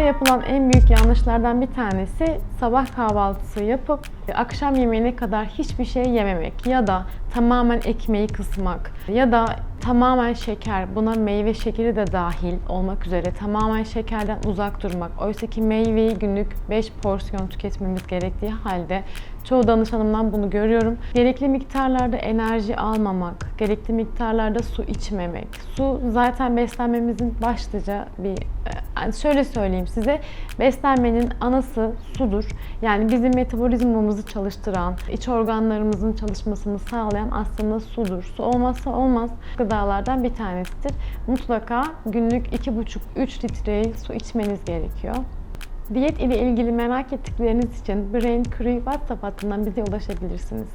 yapılan en büyük yanlışlardan bir tanesi sabah kahvaltısı yapıp akşam yemeğine kadar hiçbir şey yememek ya da tamamen ekmeği kısmak ya da tamamen şeker, buna meyve şekeri de dahil olmak üzere tamamen şekerden uzak durmak. Oysa ki meyveyi günlük 5 porsiyon tüketmemiz gerektiği halde çoğu danışanımdan bunu görüyorum. Gerekli miktarlarda enerji almamak, gerekli miktarlarda su içmemek. Su zaten beslenmemizin başlıca bir e, yani şöyle söyleyeyim size beslenmenin anası sudur. Yani bizim metabolizmamızı çalıştıran, iç organlarımızın çalışmasını sağlayan aslında sudur. Su olmazsa olmaz gıdalardan bir tanesidir. Mutlaka günlük 2,5-3 litre su içmeniz gerekiyor. Diyet ile ilgili merak ettikleriniz için Brain Curry WhatsApp hattından bize ulaşabilirsiniz.